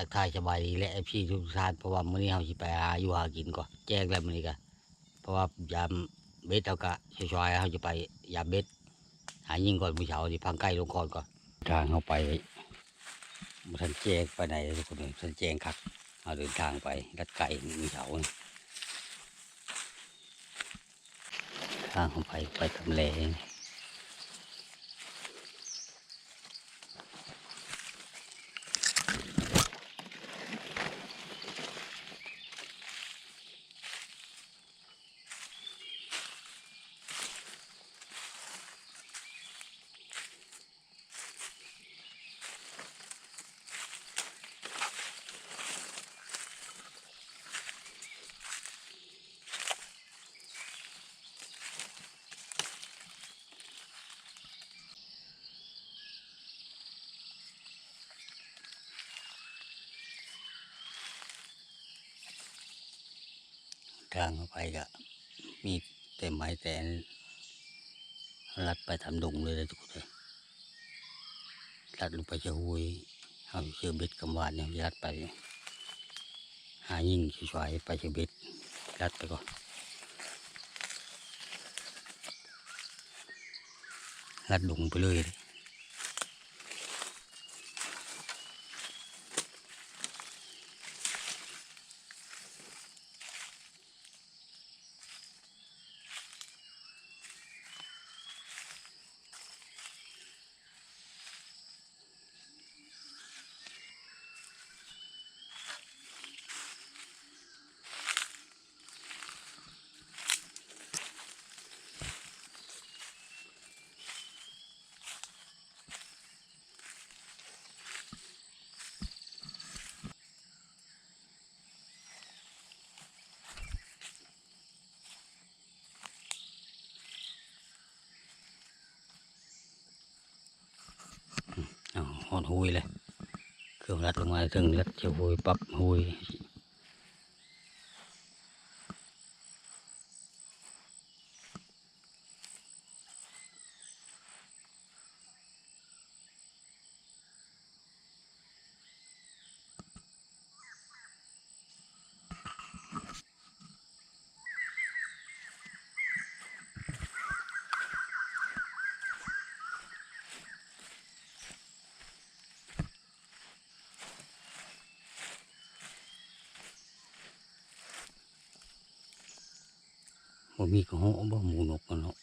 ทักทายสบายดีและพี่ทุกท่านเพราะว่ามื้อนี้เฮาสิไปหาอยู่หากินก่อนแจ้งแล้วมื้อนี้ก็เพราะว่ายามเบ็ดเอากะช่วยๆเฮาจะไปยามเบ็ดหายิงก่อนมื้อเช้านี่พังใกล้ลงก่อนก่อนทางเฮาไปบ่ทันแจ้งไปไหนทุกคนทันแจ้งคักเฮาเดินทางไปลัดไก่มื้อเช้าทางเฮาไปไปทำแล ทางเข้าไปก็มีแต่ไม้แต่ลัดไปทำดงเลยนะทุกคนเลยลัดลงไปจะหุยเอาเชือเบ็ดกำวานเนี่ยลัดไป หายิ่งช่วยไปเชือเบ็ดลัดไปก่อนลัดดงไปเลยเลย เอาหอดหุยเลยเครื่องรัดลงมาถึงรัดเชียวหุยปับหุย บ่มีกระห้องบ่หมูนกกันเนาะ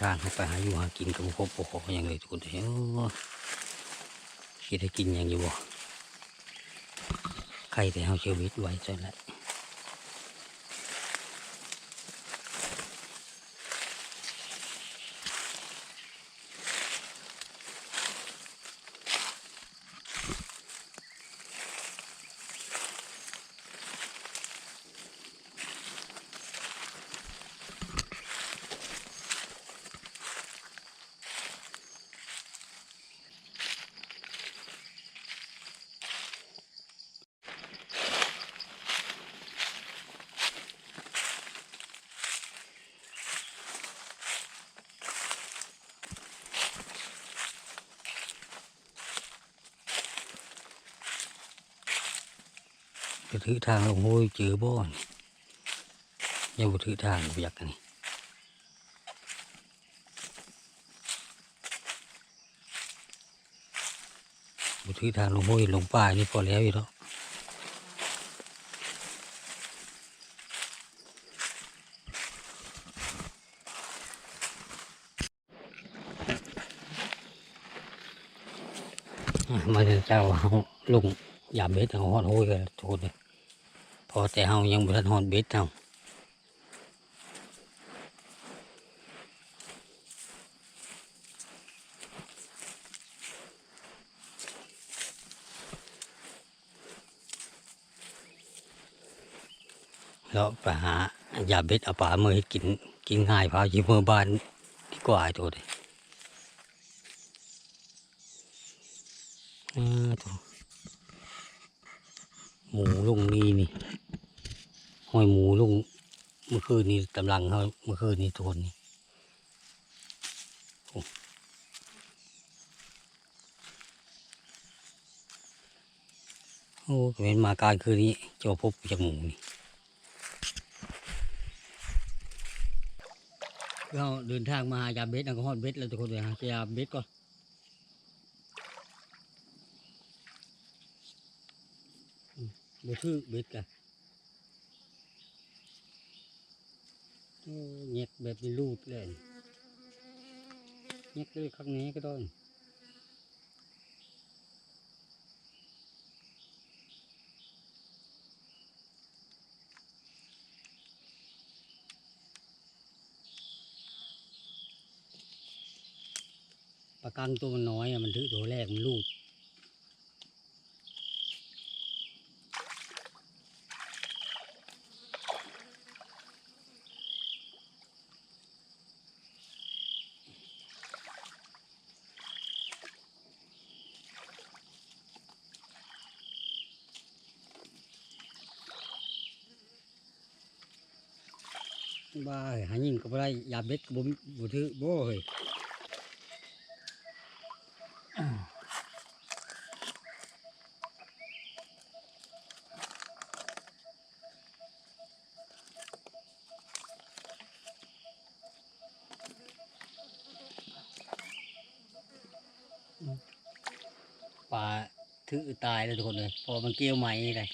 ทางให้ไปหาอยู่หากินกับพบปกอย่างเลยทุกคนเฮ้ยคิดให้กินอย่างอยู่บ่ใครแต่เอาชีวิตไว้ซะแล้ว จะถือทางลงห้วยเจอบ่อนยังบ่ถือทางบ่อยากนี่บ่ถือทางลงห้วยลงป่านี่พอแล้วอยู่แล้วมาเจ้าเฮาลงยาเบ็ดเฮาฮอดโหยกันทุกคนเลย พอแต่เฮายังบ่ทันฮอดเบ็ดเฮาแล้วไปหาอย่าเบ็ดเอาปลาเมื่อให้กินกินง่ายพาอยู่เมื่อบ้านดีกว่าไอ้ตัวเดียอ่าตัวหมูลุงนี่นี่ห้อยหมูลุงเมื่อ คืนนี้กำลังเขาเมื่อคืนนี้ทุกคนนี่โอ้โอ้เป็นมาการคืนนี้เจ้าพบจากหมูนี่เราเดินทางมาหายาเบ็ดแล้วก็ฮอดเบ็ดแล้วทุกคนเลยฮะยาเบ็ดก่อนอืมบ่ถือเบ็ดกันโอ้ เงียบแบบรูดเลยเงียบเลยครั้งนี้ก็ต้องปลากังตัวมันน้อยอะมันถือตัวแรกมันรูด บ้าเอ้ยหายิงก็บ่ได้ยาเบ็ดก็บ่มีบ่ถือบ่เฮ้ยปลาถือตายเลยทุกคนเลยพอมันเกี่ยวไหม่เลย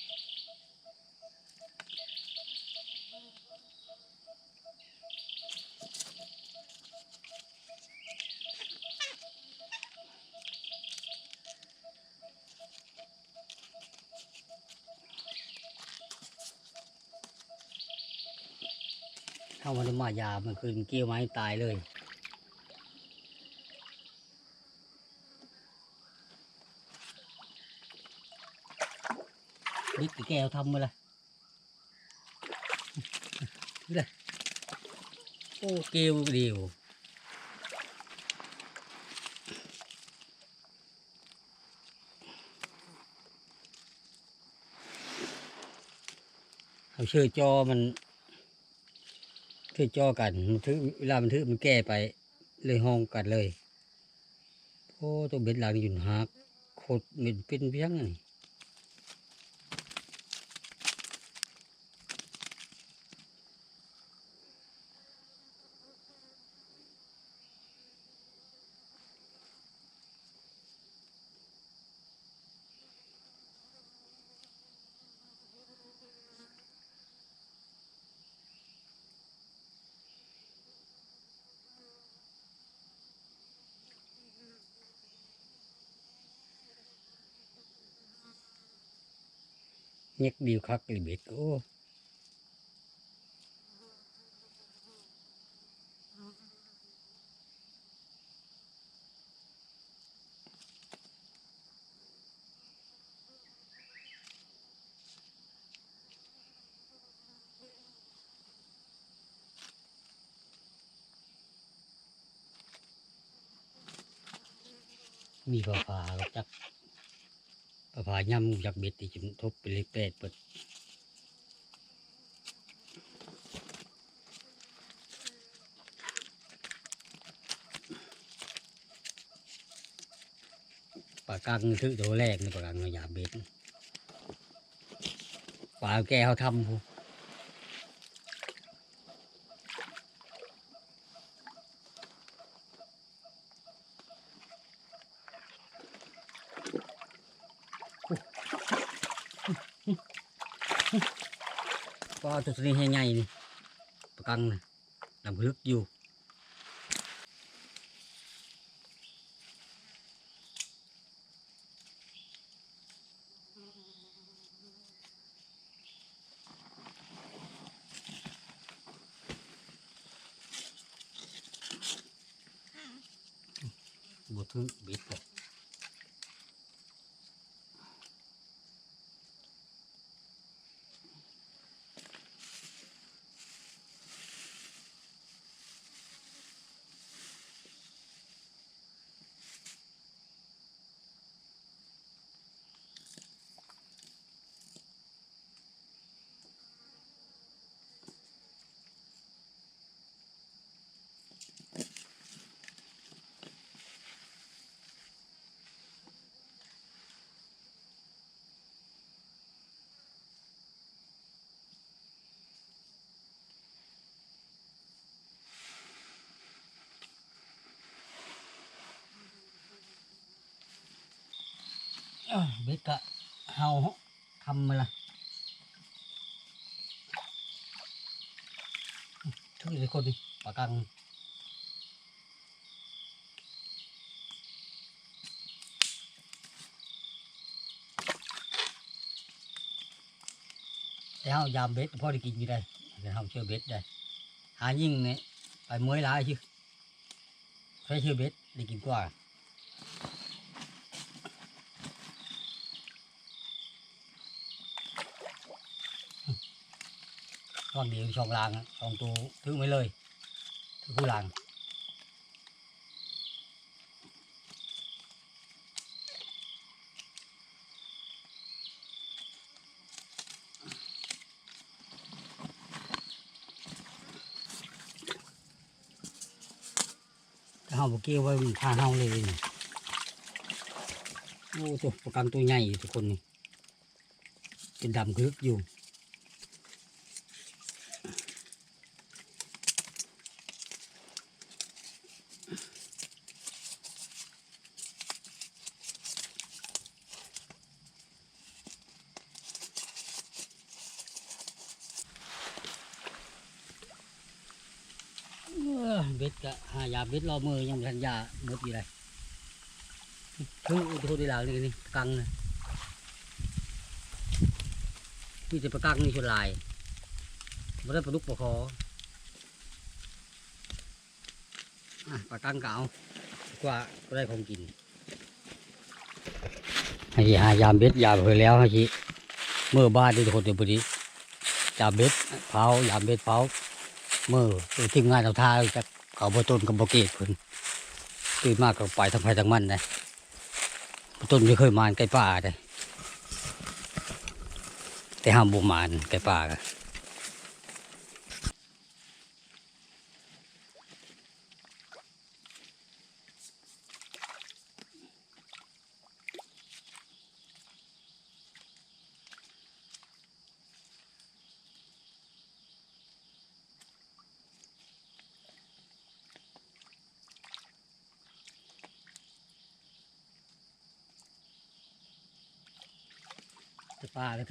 มันมายามันคือมันเกี่ยวไม้ตายเลยนี่กี่แก้วทำมาละเลยโอ้เกลียวเดียวเขาเชื่อจอมัน เชื่อจอกันมันถือเวลามันถือมันแก้ไป เลยห้องกันเลยโอ้ตัวเบ็ดหลังยุ่นหักโคตรเป็นเป็นเพียงนี่ nhất điều khắc là biệt cũ Viva Paz. ย่ำอยากเบ็ดอีกจนทบไปเลยแปดเปิดปลากังถือตัวแรกนี่ปลากังอยากเบ็ดปลาแกเขาทำพูาละทุกอย่างคนนี่ปากกังแต่เฮายามเบ็ดพ อได้กินอยู่ได้แต่เฮาเชื่อเบ็ดได้หายิ่งเนี่ยไปเมื่อยหลายชื่อใช้เชื่อเบ็ดได้กินก ว่าช่องเดียวช่องลางช่องตัวถือไว้เลยถือคู่ลางถ้าเฮาบ่เกี่ยวไว้มันพาเฮาเลยนี่โอ้ตัวประกันตัวใหญ่อยู่ทุกคนนี่เป็นดำคึกอยู่ เอ้อ เบ็ดกะหายาเบ็ดรอมือยังทันยาหมดอยู่เลยคืออุตุที่หลังนี่นี่กังนะนี่จะประกังนี่ชนลายบ่ได้ปลาดุกปลาคออะปลากังเก่ากว่าก็ได้ของกินให้หายามเบ็ดยามไปแล้วให้ชิเมื่อบ้านที่คนเดียวพอดียาเบ็ดเผายามเบ็ดเผาเมื่อทีมงานเราทาจะ เขาบต้นกับโบเกตเพิ่นตื่นมากก็ไปทางไปทางมันนะบ่ต้นไม่เคยมานไก่ป่าเลยแต่ห้ามบุมานไก่ป่ากัน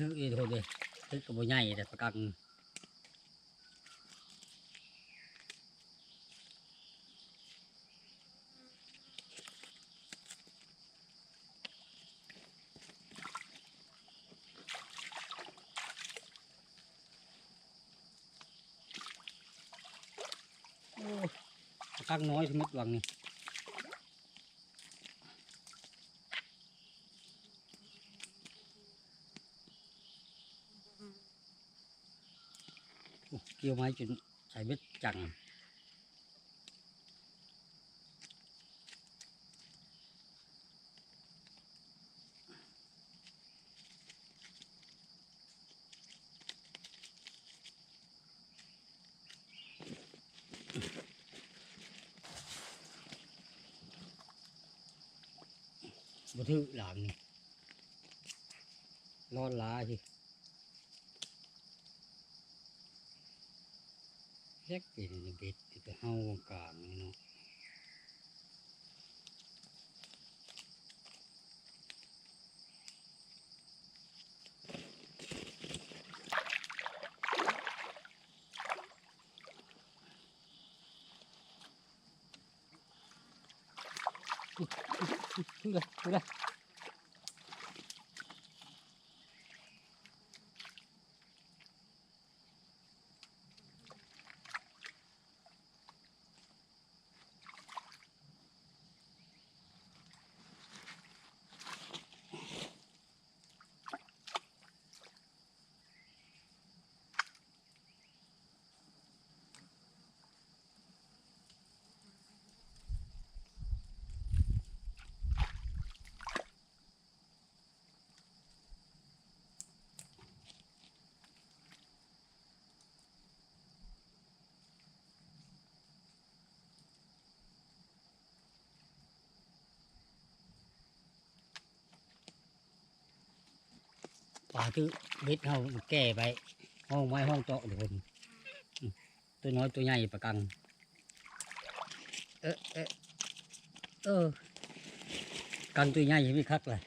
ก่ป่าก็ถืออีโทษเลยถือกับโบใหญ่แต่ประกังโอ้ประกังน้อยสมิดวังนี่ เกี่ยวไม้จนใส่เบ็ดจังบ่ถือหลังนี่นอนลาสิ แยกเป็นเบ็ดที่ไปเฮาวงการนี่เนาะขึ้นเลยขึ้นเลย ปลาที่เบ็ดเฮาแก้ไป ห้องไม้ห้องโต๊ะทุกคนตัวน้อยตัวใหญ่ประกัง เออเออเออกันตัวใหญ่ยังไม่คักเลย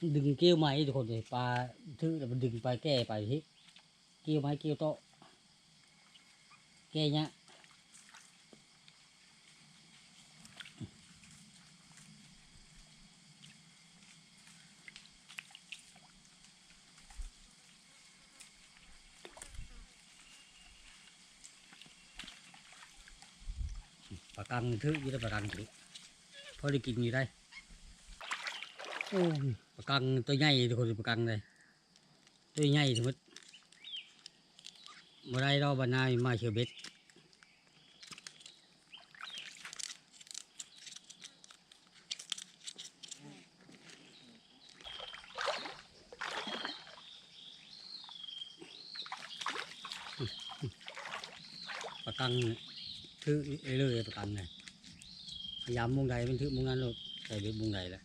ดึงเกี้ยวไม้ทุกคนเลยปลาถือแล้วมันดึงไปแก้ไปที่เกี้ยวไม้เกี้ยวโตแก้เนี้ยปลากังถืออยี่ได้ปลากังถือพอได้กินอยู่ได้ ปลากังตัวใหญ่ทุกคนปลากังเลยตัวใหญ่ทั้งหมดมาได้เราบรรณามาเชื่อเบ็ดปลากังถือเรื่อยๆปลากังเลยพยายามมุงใดมันถือมุงนั้นเราใส่เบ็ดมุงใดแหละ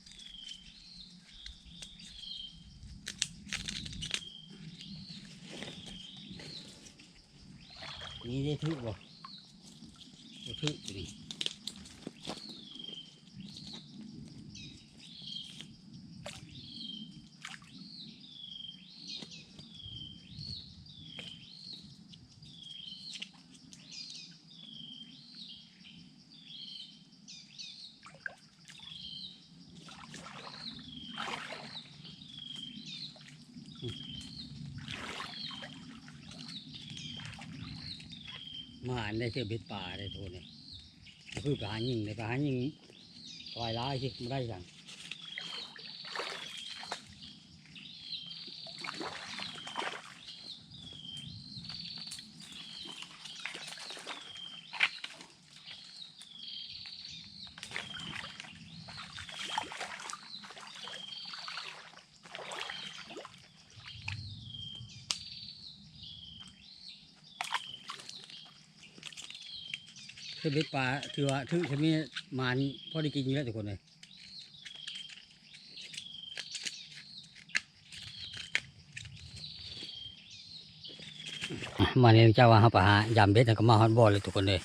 นี่ได้ทึกบ่บ่ทึกอ ได้เชื่อเบ็ดป่าได้โทนเนี่ยคือปลาหายิงเลยปลาหายิงปล่อยร้ายที่ไม่ได้สั่ง เชื่อเบ็ดป่าถือว่าถือฉันมีมานพอได้กินอยู่แล้วทุกคนเลยมาเนี่ยเจ้าว่าเขาปลาหายามเบ็ดน่ะก็มาฮอตบอลเลยทุกคนเลย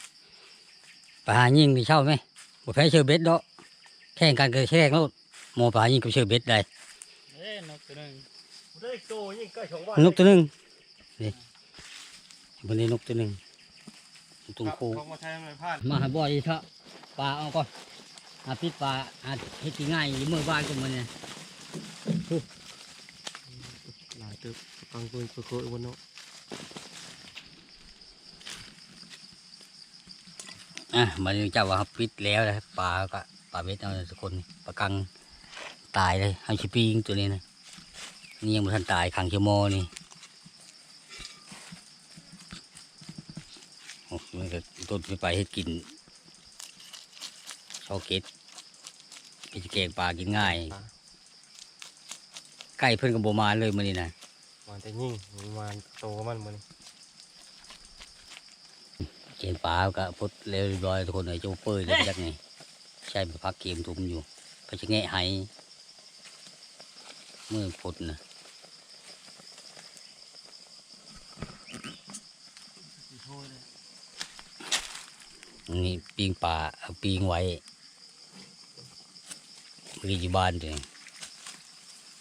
ปลาหายิงนี่เช่าไหมบ่แพ้เชื่อเบ็ดดอกแข่งกันก็แข่งแล้วโมปลายิงกับเชื่อเบ็ดได้เอ้ยนกตัวหนึงได้โตยิ่งใกล้ของบ้านนกตัวหนึงนี่บนนี้นกตัวหนึง ตุงครับคูเขามาใช้ไม่พลาดมาหาบ่อยเถอะปลาเอาก่อนหาปิดปลาหาเฮ็ดง่ายอยู่เมื่อบ้านก็มันเนี่ยหลายตึกฟังปืนโคตรวันเนาะอะมันเจ้าว่าเขาปิดแล้วนะปลาก็ปลาเบ็ดเอาทุกคนปลากังตายเลยเอาชิปีงตัวนี้นะนี่ยังไม่ทันตายขังชั่วโมงนี่โอ้ มันก็ต้นไปไปให้กินชอเก็ตไปจะแกงปลากินง่าย ใกล้เพื่อนกับโบมาเลยมันนี่นะมันจะยิ่งมันโตมันมันเกมปลาก็พุดเร็วเรียบร้อยทุกคนเลยจะเปื่อยเลยจักไงใช่ไปพักเกมทุ่มอยู่ก็จะแงะไหมือพุดนะ นี่ปีงปลาเอาปีงไว้เมื่อกี้อยู่บ้านเลย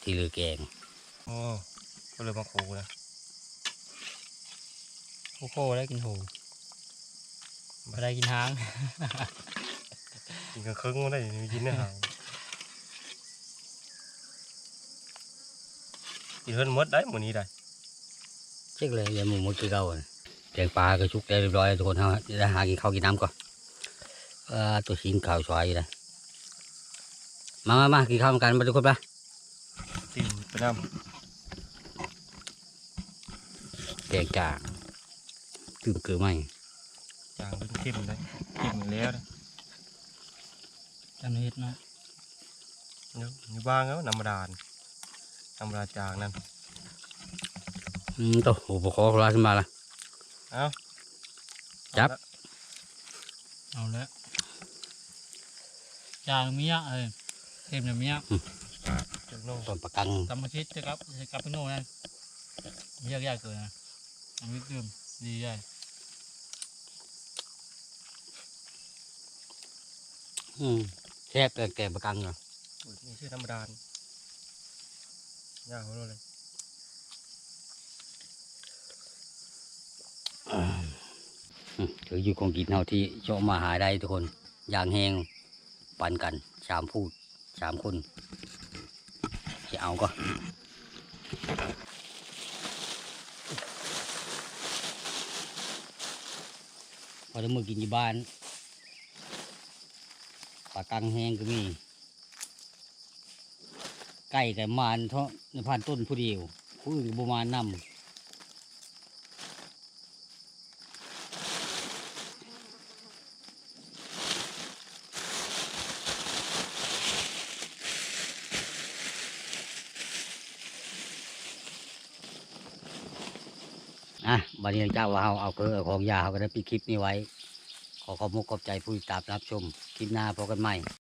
ที่เรือแกงโอ้ก็เลยมาโคนะโคโค่ได้กินหูบ่ได้กินหางกินกระครึ่งมันได้มีกินเนื้อหางกินเฮิร์นมดได้หมดนี้ได้เช็คเลยอย่าหมูหมดคือเก่าน่ะแกงปลาก็ชุกได้เรียบร้อยทุกคนเขาจะได้หากินข้าวกินน้ำก่อนเออ ตัวชินข่าวสวยอยู่เลยมามามากินข้าวกันมาทุกคนปะตีนไปน้แกงจ่าตื่มเกลือไหมำจางเป็นเข้มได้เข้มแล้วนะจำเฮ็ดเนาะเดี๋ยวอยู่บ้างแล้วน้ำดานน้ำดาจางนั่นอืมตัวอุปกรณ์ราขึ้นมาละเอ้าจับ เอาแล้ว จางเมียเอ้ยเต็มเมียจุกน้องต้นประกังตำมาคิดจะกลับจะกลับไปโน่นนั่นเยอะๆเกินนะอันนี้ดื่มดีใหญ่อืมแซ่บแต่แกงประกังเหรออุ้ยนี่ชื่อน้ำดานยากเขาเลยอืมถืออยู่ของกินเฮาที่โชคมาหาได้ทุกคน อย่างแหง ปันกันสามพูดสามคนจะเอาก็พอได้มือกินอยู่บ้านปลากังแห้งก็มีไก่แต่มานเท่าในพันต้นผู้เดียวผู้อื่นก็บมานนำ บัดนี้เจ้าว่าเฮาเอาเกลือของยาเขาก็ได้ปิดคลิปนี้ไว้ ขอขอบมุกขอบใจผู้ติดตามรับชม คลิปหน้าพบกันใหม่